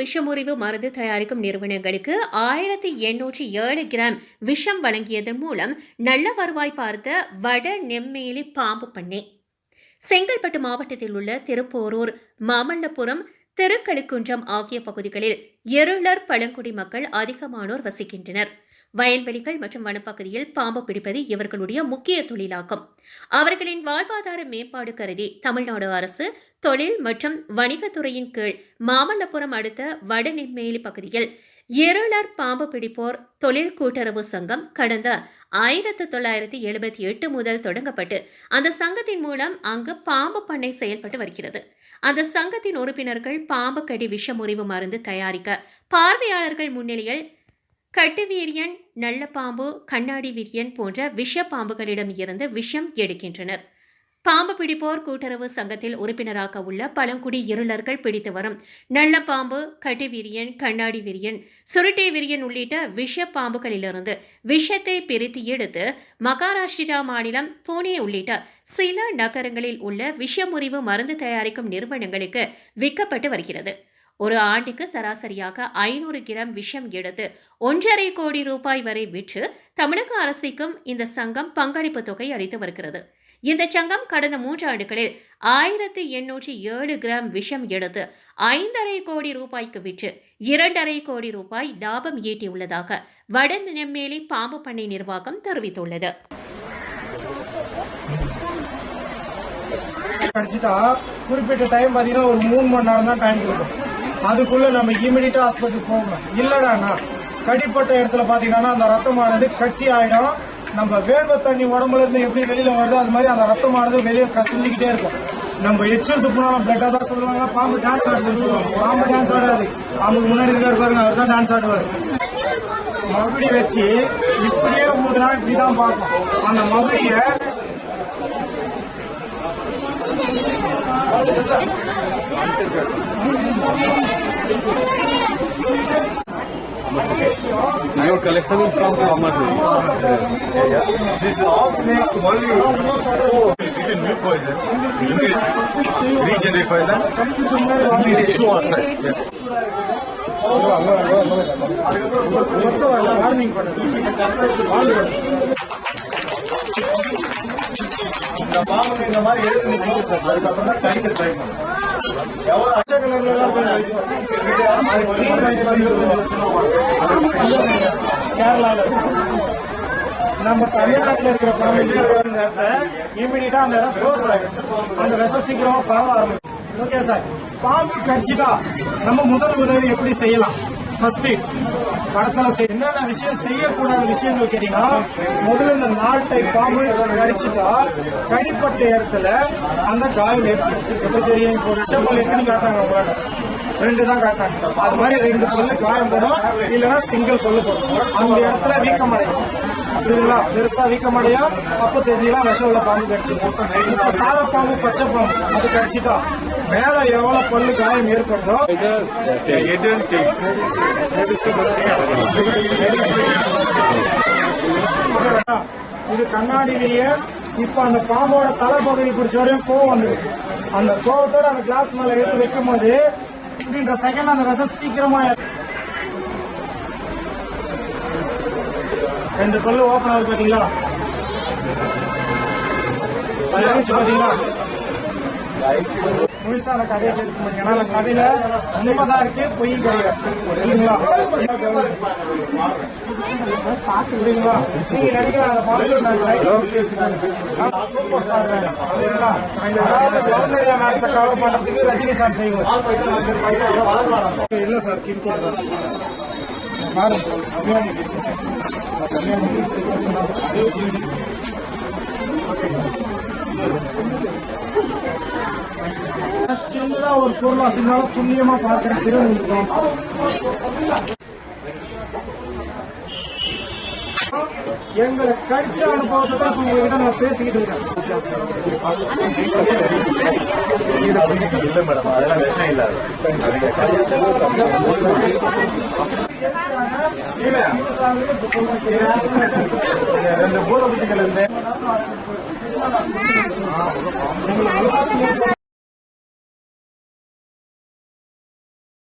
விஷமுறிவு மருந்து தயாரிக்கும் நிறுவனங்களுக்கு ஆயிரத்தி எண்ணூற்றி ஏழு கிராம் விஷம் வழங்கியதன் மூலம் நல்ல வருவாய் பார்த்த வட நெம்மேலி பாம்பு பண்ணை. செங்கல்பட்டு மாவட்டத்தில் உள்ள திருப்போரூர் மாமல்லபுரம் திருக்கழுக்குன்றம் ஆகிய பகுதிகளில் இருளர் பழங்குடி மக்கள் அதிகமானோர் வசிக்கின்றனர். வயல்வெளிகள் மற்றும் வனப்பகுதியில் பாம்பு பிடிப்பது இவர்களுடைய முக்கிய தொழிலாகும் அவர்களின் வாழ்வாதார மேம்பாடு கருதி தமிழ்நாடு அரசு தொழில் மற்றும் வணிகத்துறையின் கீழ் மாமல்லபுரம் அடுத்த வடநெம்மேலி பகுதியில் இருளர் பாம்பு பிடிப்போர் தொழில் கூட்டுறவு சங்கம் கடந்த ஆயிரத்து தொள்ளாயிரத்தி எழுபத்தி எட்டு முதல் தொடங்கப்பட்டு அந்த சங்கத்தின் மூலம் அங்கு பாம்பு பண்ணை செயல்பட்டு வருகிறது. அந்த சங்கத்தின் உறுப்பினர்கள் பாம்பு கடி விஷமுறிவு மருந்து தயாரிக்க பார்வையாளர்கள் முன்னிலையில் கட்டு வீரியன் நல்ல பாம்பு கண்ணாடி வீரியன் போன்ற விஷ பாம்புகளிடம் இருந்து விஷம் எடுக்கின்றனர். பாம்பு பிடிப்போர் கூட்டுறவு சங்கத்தில் உறுப்பினராக உள்ள பழங்குடி இருளர்கள் பிடித்து வரும். நல்ல பாம்பு கட்டி விரியன் கண்ணாடி விரியன் சுருட்டை விரியன் உள்ளிட்ட விஷ பாம்புகளிலிருந்து விஷத்தை பிரித்து எடுத்து மகாராஷ்டிரா மாநிலம் புனே உள்ளிட்ட சில நகரங்களில் உள்ள விஷமுறிவு மருந்து தயாரிக்கும் நிறுவனங்களுக்கு விற்கப்பட்டு வருகிறது. ஒரு ஆண்டுக்கு சராசரியாக ஐநூறு கிராம் விஷம் எடுத்து ஒன்றரை கோடி ரூபாய் வரை விற்று தமிழக அரசுக்கும் இந்த சங்கம் பங்களிப்பு தொகை அளித்து வருகிறது. இந்த சங்கம் கடந்த மூன்று ஆண்டுகளில் ஆயிரத்தி எண்ணூற்றி ஏழு கிராம் விஷம் எடுத்து ஐந்தரை கோடி ரூபாய்க்கு விற்று இரண்டரை கோடி ரூபாய் லாபம் ஈட்டியுள்ளதாக வட நெம்மேலி பாம்பு பண்ணை நிர்வாகம் தெரிவித்துள்ளது. கடிச்சிட்டா குறிப்பிட்ட டைம் பாத்தீங்கன்னா ஒரு மூணு மணி நேரம் தான் டைம் கொடுக்கும். அதுக்குள்ள நம்ம இமீடியட்டா ஹாஸ்பிட்டல் போகணும். இல்லடாண்ணா கடிப்பட்ட இடத்துல பாத்தீங்கன்னா அந்த ரத்தமானது கட்டி ஆயிடும். நம்ம வேர்வை தண்ணி உடம்புல இருந்து எப்படி வெளியில வருதோ அது மாதிரி அந்த ரத்தமானது வெளியே கசிஞ்சுக்கிட்டே இருக்கும். நம்ம எச்சில் துப்புனாலும் பிளட்டா தான் சொல்லுவாங்க. பாம்பு டான்ஸ் ஆடுறது பாம்பு டான்ஸ் ஆடாது. பாம்புக்கு முன்னாடி இருக்காரு பாருங்க அவர் தான் டான்ஸ் ஆடுவார். மகுடி வச்சு இப்படியே ஊதுனா இப்படிதான் பார்ப்போம். அந்த மகுடிய Your collection is from how much? This is all snakes only four. Between milk poison, image, regenerate poison, immediate two outside. Yes. Warning பண்ணுது இந்த பாம்பு இந்த மாதிரி எடுத்து நிற்கும் சார் அதுக்கப்புறம் தான் கடிக்க ட்ரை பண்ணும் கேரளாவில் கேரளால நம்ம தமிழ்நாட்டில் இருக்கிற பாம்பு இமீடியட்டா அந்த இடம் க்ளோஸ் அந்த விஷம் சீக்கிரமா பரவ ஆரம்பிக்கும் ஓகே சார் பாம்பு கடிச்சிட்டா நம்ம முதல் உதவி எப்படி செய்யலாம்? ஃபர்ஸ்ட் படத்துல என்னென்ன விஷயம் செய்யக்கூடாத விஷயங்கள் கேட்டீங்கன்னா முதல்ல இந்த நாட்டை பாம்பு கடிச்சுட்டா கடிப்பட்ட இடத்துல அந்த காயம் ஏற்படுச்சு எப்படி தெரியும்? இப்போ விஷப்பல் எத்தனை காட்டுறாங்க உங்களால ரெண்டு தான் காட்டாங்க. அது மாதிரி ரெண்டு பொருள் காயம் போடும் இல்லைன்னா சிங்கிள் பொருள் போடும். அந்த இடத்துல வீக்கம் அடையும். புரியுதுங்களா பெருசா வீக்கம் அப்ப தெரியலாம் விஷம் உள்ள பாம்பு கடிச்சிடும் இப்ப சார பாம்பு பச்சை பாம்பு அது கடிச்சிட்டா மேல எவ்வளவு பல்லு காயம் ஏற்படுதோ? இது கண்ணாடியிலேயே இப்ப அந்த பாம்போட தலைப்பகுதி பிடிச்சோடையும் கோவம் வந்துருக்கு அந்த கோவத்தோட அந்த கிளாஸ் மேல எடுத்து வைக்கும் போது இந்த செகண்ட் அந்த விஷம் சீக்கிரமா ரெண்டு பல்லு ஓபன் ஆகுது பாத்தீங்களா? அது பாத்தீங்களா? முழுசா அந்த கதையை கேட்க ஏன்னா அந்த கதையில உண்மைதான் இருக்கு பொய் கிடையாது இல்லைங்களா புரியுதுங்களா நீங்க அந்த கவர் பண்றதுக்கு ரஜினி சார் செய்வார். இல்ல சார் கிரிக்கெட் பாருங்க. சின்னதா ஒரு பொருளா சின்னாலும் துல்லியமா பார்க்கிற திறன் எங்களை கடிச்ச அனுபவத்தை தான் உங்ககிட்ட நான் பேசிக்கிட்டு இருக்கேன். இல்ல மேடம் அதெல்லாம் விஷம் இல்லாது ரெண்டு பூரபுத்திகள்